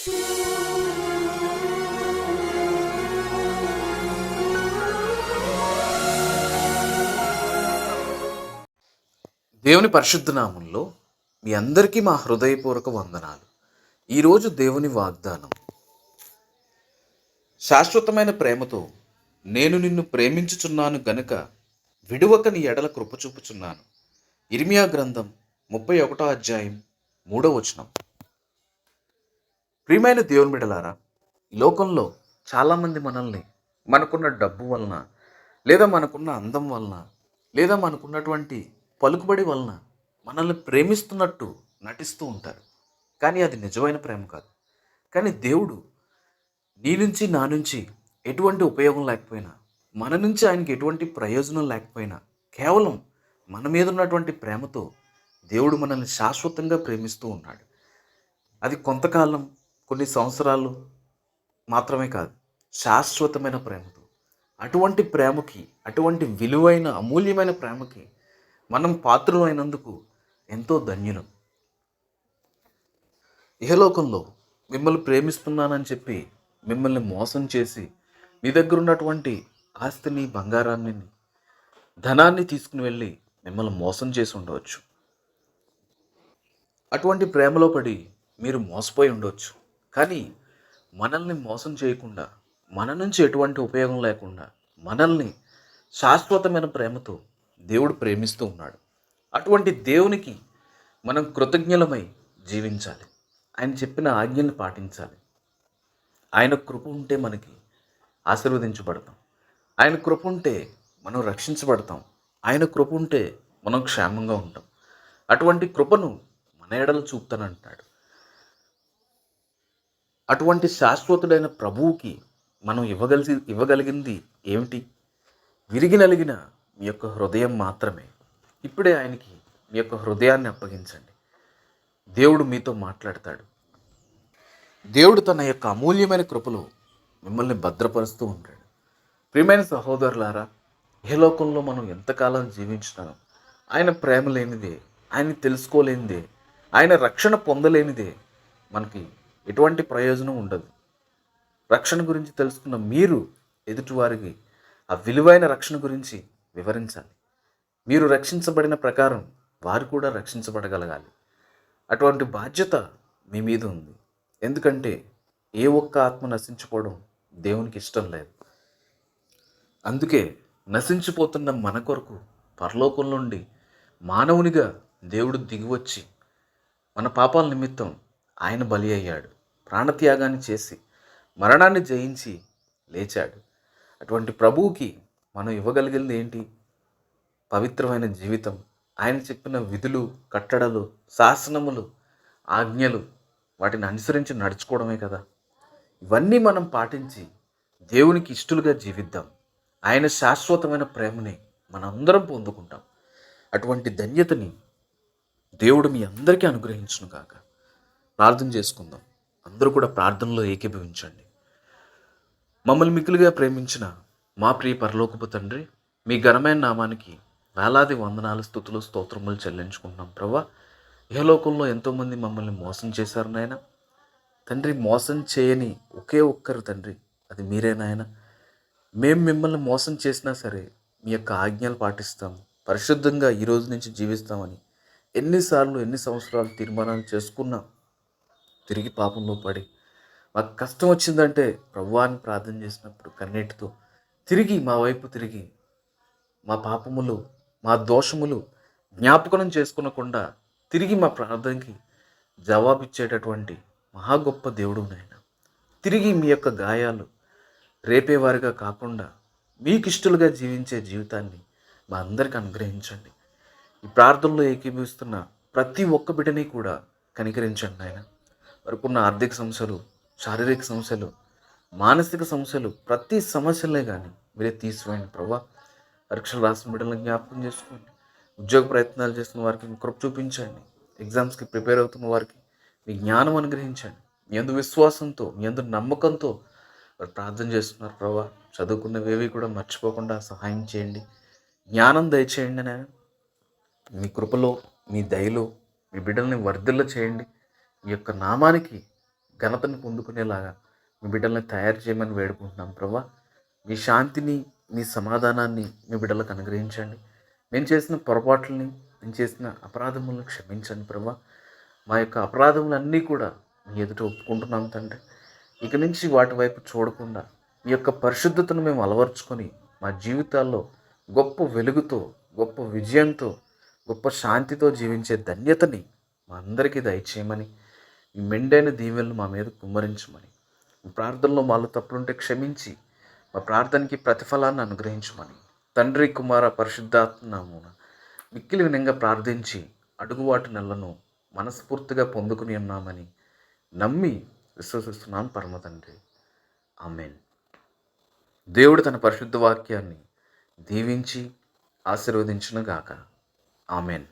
దేవుని పరిశుద్ధనామంలో మీ అందరికీ మా హృదయపూర్వక వందనాలు. ఈరోజు దేవుని వాగ్దానం. శాశ్వతమైన ప్రేమతో నేను నిన్ను ప్రేమించుచున్నాను గనుక విడువక నీ ఎడల కృప చూపుచున్నాను. ఇర్మియా గ్రంథం ముప్పై ఒకటో అధ్యాయం మూడో వచనం. ప్రియమైన దేవుని బిడలారా లోకంలో చాలామంది మనల్ని మనకున్న డబ్బు వలన లేదా మనకున్న అందం వలన లేదా మనకున్నటువంటి పలుకుబడి వలన మనల్ని ప్రేమిస్తున్నట్టు నటిస్తూ ఉంటారు. కానీ అది నిజమైన ప్రేమ కాదు. కానీ దేవుడు నీ నుంచి నా నుంచి ఎటువంటి ఉపయోగం లేకపోయినా మన నుంచి ఆయనకి ఎటువంటి ప్రయోజనం లేకపోయినా కేవలం మన మీద ఉన్నటువంటి ప్రేమతో దేవుడు మనల్ని శాశ్వతంగా ప్రేమిస్తూ ఉన్నాడు. అది కొంతకాలం కొన్ని సంవత్సరాలు మాత్రమే కాదు శాశ్వతమైన ప్రేమతో. అటువంటి ప్రేమకి అటువంటి విలువైన అమూల్యమైన ప్రేమకి మనం పాత్రులైనందుకు ఎంతో ధన్యులం. ఇహలోకంలో మిమ్మల్ని ప్రేమిస్తున్నానని చెప్పి మిమ్మల్ని మోసం చేసి మీ దగ్గర ఉన్నటువంటి ఆస్తిని బంగారాన్ని ధనాన్ని తీసుకుని వెళ్ళి మిమ్మల్ని మోసం చేసి ఉండవచ్చు. అటువంటి ప్రేమలో పడి మీరు మోసపోయి ఉండవచ్చు. కానీ మనల్ని మోసం చేయకుండా మన నుంచి ఎటువంటి ఉపయోగం లేకుండా మనల్ని శాశ్వతమైన ప్రేమతో దేవుడు ప్రేమిస్తూ ఉన్నాడు. అటువంటి దేవునికి మనం కృతజ్ఞలమై జీవించాలి. ఆయన చెప్పిన ఆజ్ఞను పాటించాలి. ఆయన కృప ఉంటే మనకి ఆశీర్వదించబడతాం. ఆయన కృప ఉంటే మనం రక్షించబడతాం. ఆయన కృప ఉంటే మనం క్షేమంగా ఉంటాం. అటువంటి కృపను మన ఎడలు చూపుతానంటాడు. అటువంటి శాశ్వతుడైన ప్రభువుకి మనం ఇవ్వగలిసి ఇవ్వగలిగింది ఏమిటి? విరిగి నలిగిన మీ యొక్క హృదయం మాత్రమే. ఇప్పుడే ఆయనకి మీ యొక్క హృదయాన్ని అప్పగించండి. దేవుడు మీతో మాట్లాడతాడు. దేవుడు తన యొక్క అమూల్యమైన కృపలో మిమ్మల్ని భద్రపరుస్తూ ఉంటాడు. ప్రియమైన సహోదరులారా ఏ లోకంలో మనం ఎంతకాలం జీవించినా? ఆయన ప్రేమ లేనిదే ఆయన తెలుసుకోలేనిదే ఆయన రక్షణ పొందలేనిదే మనకి ఎటువంటి ప్రయోజనం ఉండదు. రక్షణ గురించి తెలుసుకున్న మీరు ఎదుటివారికి ఆ విలువైన రక్షణ గురించి వివరించాలి. మీరు రక్షించబడిన ప్రకారం వారు కూడా రక్షించబడగలగాలి. అటువంటి బాధ్యత మీ మీద ఉంది. ఎందుకంటే ఏ ఒక్క ఆత్మ నశించుకోవడం దేవునికి ఇష్టం లేదు. అందుకే నశించిపోతున్న మన కొరకు పరలోకం నుండి మానవునిగా దేవుడు దిగివచ్చి మన పాపాల నిమిత్తం ఆయన బలి అయ్యాడు. ప్రాణత్యాగాన్ని చేసి మరణాన్ని జయించి లేచాడు. అటువంటి ప్రభువుకి మనం ఇవ్వగలిగింది ఏంటి? పవిత్రమైన జీవితం. ఆయన చెప్పిన విధులు కట్టడలు శాసనములు ఆజ్ఞలు వాటిని అనుసరించి నడుచుకోవడమే కదా. ఇవన్నీ మనం పాటించి దేవునికి ఇష్టలుగా జీవిద్దాం. ఆయన శాశ్వతమైన ప్రేమని మనందరం పొందుకుంటాం. అటువంటి ధన్యతని దేవుడు మీ అందరికీ అనుగ్రహించును కాక ప్రార్థన చేసుకుందాం. అందరూ కూడా ప్రార్థనలో ఏకీభవించండి. మమ్మల్ని మిక్కులుగా ప్రేమించిన మా ప్రియ పరలోకపు తండ్రి మీ ఘనమైన నామానికి వేలాది వందనాలు స్థుతులు స్తోత్రములు చెల్లించుకుంటున్నాం ప్రభా. లోకంలో ఎంతోమంది మమ్మల్ని మోసం చేశారు నాయన. తండ్రి మోసం చేయని ఒకే ఒక్కరు తండ్రి అది మీరే నాయన. మేము మిమ్మల్ని మోసం చేసినా సరే మీ యొక్క ఆజ్ఞలు పాటిస్తాము పరిశుద్ధంగా ఈ రోజు నుంచి జీవిస్తామని ఎన్నిసార్లు ఎన్ని సంవత్సరాలు తీర్మానాలు చేసుకున్నాం తిరిగి పాపంలో పడి మాకు కష్టం వచ్చిందంటే ప్రభువాన్ని ప్రార్థన చేసినప్పుడు కన్నీటితో తిరిగి మా వైపు తిరిగి మా పాపములు మా దోషములు జ్ఞాపకం చేసుకునకుండా తిరిగి మా ప్రార్థనకి జవాబిచ్చేటటువంటి మహా గొప్ప దేవుడు నాయన. తిరిగి మీ యొక్క గాయాలు రేపేవారిగా కాకుండా మీకు ఇష్టలుగా జీవించే జీవితాన్ని మా అందరికి అనుగ్రహించండి. ఈ ప్రార్థనలో ఏకీభవిస్తున్న ప్రతి ఒక్క బిడ్డని కూడా కనికరించండి ఆయన వారికున్న ఆర్థిక సమస్యలు శారీరక సమస్యలు మానసిక సమస్యలు ప్రతి సమస్యలే కానీ మీరే తీసివేయండి ప్రభా. పరీక్షలు రాసిన బిడ్డలను జ్ఞాపకం చేసుకోండి. ఉద్యోగ ప్రయత్నాలు చేస్తున్న వారికి మీ కృప చూపించండి. ఎగ్జామ్స్కి ప్రిపేర్ అవుతున్న వారికి మీ జ్ఞానం అనుగ్రహించండి. మీ అందు విశ్వాసంతో మీ అందు నమ్మకంతో వారు ప్రార్థన చేస్తున్నారు ప్రభా. చదువుకున్నవేవి కూడా మర్చిపోకుండా సహాయం చేయండి. జ్ఞానం దయచేయండి నేను మీ కృపలో మీ దయలో మీ బిడ్డల్ని వర్ధిల్ల చేయండి. ఈ యొక్క నామానికి ఘనతను పొందుకునేలాగా మీ బిడ్డల్ని తయారు చేయమని వేడుకుంటున్నాం ప్రభా. మీ శాంతిని మీ సమాధానాన్ని మీ బిడ్డలకు అనుగ్రహించండి. నేను చేసిన పొరపాట్లని నేను చేసిన అపరాధములను క్షమించండి ప్రభా. మా యొక్క అపరాధములన్నీ కూడా మీ ఎదుట ఒప్పుకుంటున్నాం తండ్రి. ఇక నుంచి వాటి వైపు చూడకుండా ఈ యొక్క పరిశుద్ధతను మేము అలవర్చుకొని మా జీవితాల్లో గొప్ప వెలుగుతో గొప్ప విజయంతో గొప్ప శాంతితో జీవించే ధన్యతని మా అందరికీ దయచేయమని ఈ మెండైన దీవెనలు మా మీద కుమ్మరించమని. ఈ ప్రార్థనలో మాలో తప్పులుంటే క్షమించి మా ప్రార్థనకి ప్రతిఫలాన్ని అనుగ్రహించమని. తండ్రి కుమార పరిశుద్ధాత్మ మిక్కిలి వినంగా ప్రార్థించి అడుగువాటి నెలను మనస్ఫూర్తిగా పొందుకుని ఉన్నామని నమ్మి విశ్వసిస్తున్నాను పరమ తండ్రి. ఆమెన్. దేవుడు తన పరిశుద్ధ వాక్యాన్ని దీవించి ఆశీర్వదించునుగాక. ఆమెన్.